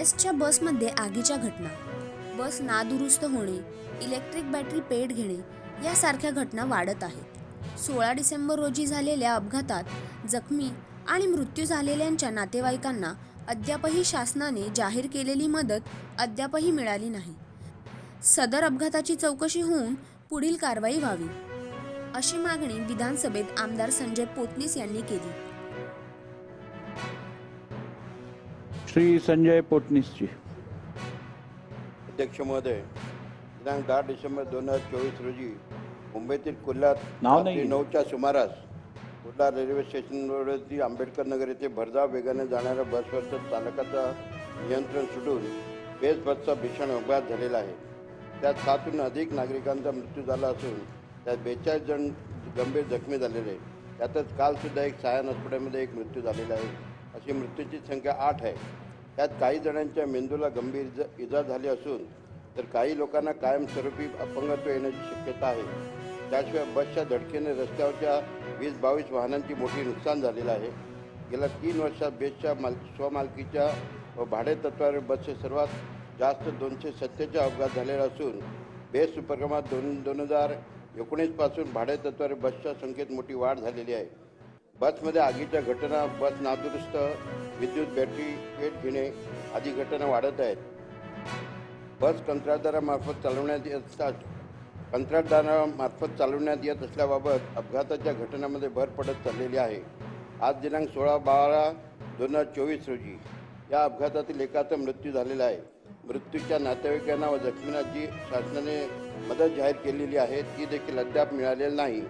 बेस्टच्या बसमध्ये आगीच्या घटना. बस नादुरुस्त होणे इलेक्ट्रिक बॅटरी पेट घेणे यासारख्या घटना वाढत आहेत. सोळा डिसेंबर रोजी झालेल्या अपघातात जखमी आणि मृत्यू झालेल्यांच्या नातेवाईकांना अद्यापही शासनाने जाहीर केलेली मदत अद्यापही मिळाली नाही. सदर अपघाताची चौकशी होऊन पुढील कारवाई व्हावी. अशी मागणी विधानसभेत आमदार संजय पोतनीस यांनी केली. श्री संजय पोटनीसजी अध्यक्ष महोदय दिनांक दहा डिसेंबर दोन हजार चोवीस रोजी मुंबईतील कुर्ल्यात नाव नाही. नऊच्या सुमारास कुर्ला रेल्वे स्टेशनवरती आंबेडकर नगर येथे भरधाव वेगाने जाणाऱ्या बसवरचं चालकाचा नियंत्रण सुटून बेस बसचा भीषण अपघात झालेला आहे. त्यात सातहून अधिक नागरिकांचा मृत्यू झाला असून त्यात बेचाळीस जण गंभीर जखमी झालेले आहेत. त्यातच कालसुद्धा एक सायन हॉस्पिटलमध्ये एक मृत्यू झालेला आहे. अशी मृत्यूची संख्या आठ आहे. त्यात काही जणांच्या मेंदूला गंभीर इजा इजा झाली असून तर काही लोकांना कायमस्वरूपी अपंगत्व येण्याची शक्यता आहे. त्याशिवाय बसच्या धडकेने रस्त्यावरच्या वीस बावीस वाहनांची मोठी नुकसान झालेलं आहे. गेल्या तीन वर्षात बेसच्या माल स्वमालकीच्या व भाडे तत्वावर बसचे सर्वात जास्त दोनशे सत्तेचा अपघात झालेला असून बेस उपक्रमात दोन दोन हजार एकोणीसपासून भाडे तत्वावर बसच्या संख्येत मोठी वाढ झालेली आहे. बसमध्ये आगीच्या घटना बस नादुरुस्त विद्युत बॅटरी पेट घेणे आदी घटना वाढत आहेत. बस कंत्राटदारामार्फत चालवण्यात येत असतात. कंत्राटदारामार्फत चालवण्यात येत असल्याबाबत अपघाताच्या घटनामध्ये भर पडत चाललेली आहे. आज दिनांक सोळा बारा दोन हजार चोवीस रोजी या अपघातातील एकाचा मृत्यू झालेला आहे. मृत्यूच्या नातेवाईकांना व जखमींना जी शासनाने मदत जाहीर केलेली आहे. ती देखील अद्याप मिळालेली नाही.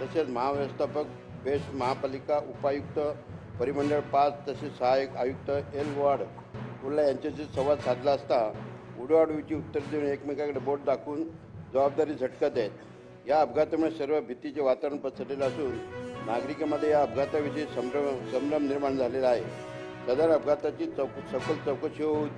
तसेच महाव्यवस्थापक बेस्ट महापालिका उपायुक्त परिमंडळ पाच तसेच सहाय्यक आयुक्त एल वाड उल्ला यांच्याशी संवाद साधला असता उडवाडवीची उत्तर देऊन एकमेकाकडे बोट दाखवून जबाबदारी झटकत आहेत. या अपघातामुळे सर्व भीतीचे वातावरण पसरलेलं असून नागरिकांमध्ये या अपघाताविषयी संभ्रम संभ्रम निर्माण झालेला आहे. सदर अपघाताची चौक सखोल चौकशी होऊन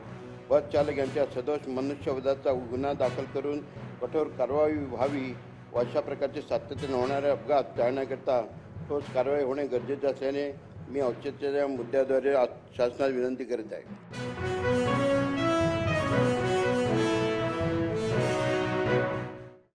बस चालक यांच्या सदोष मनुष्यवधाचा गुन्हा दाखल करून कठोर कारवाई व्हावी व अशा प्रकारचे सातत्याने होणारे अपघात टाळण्याकरता ठोस कारवाई होणे गरजेचे असल्याने मी औचित्याच्या मुद्द्याद्वारे शासनास विनंती करीत आहे.